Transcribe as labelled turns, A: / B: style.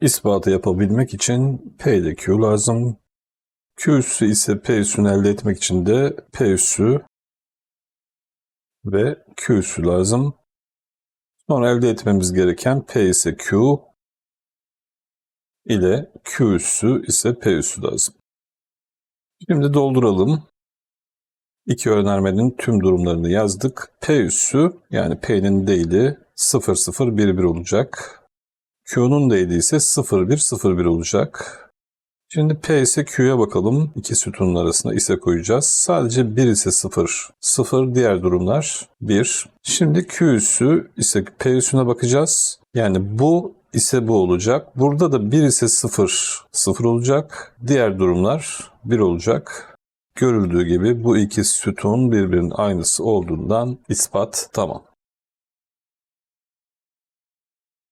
A: İspatı yapabilmek için P ile Q lazım. Q üssü ise P üssünü elde etmek için de P üssü ve Q üssü lazım. Sonra elde etmemiz gereken P ise Q ile Q üssü ise P üssü lazım. Şimdi dolduralım. İki önermenin tüm durumlarını yazdık. P üssü yani P'nin değili 0011 olacak. Q'nun değili ise 0101 olacak. Şimdi P ise Q'ya bakalım. İki sütunun arasına ise koyacağız. Sadece 1 ise 0. 0 diğer durumlar 1. Şimdi Q üssü ise P üssüne bakacağız. Yani bu ise bu olacak. Burada da 1 ise 0. 0 olacak. Diğer durumlar 1 olacak. Görüldüğü gibi bu iki sütun birbirinin aynısı olduğundan ispat tamam.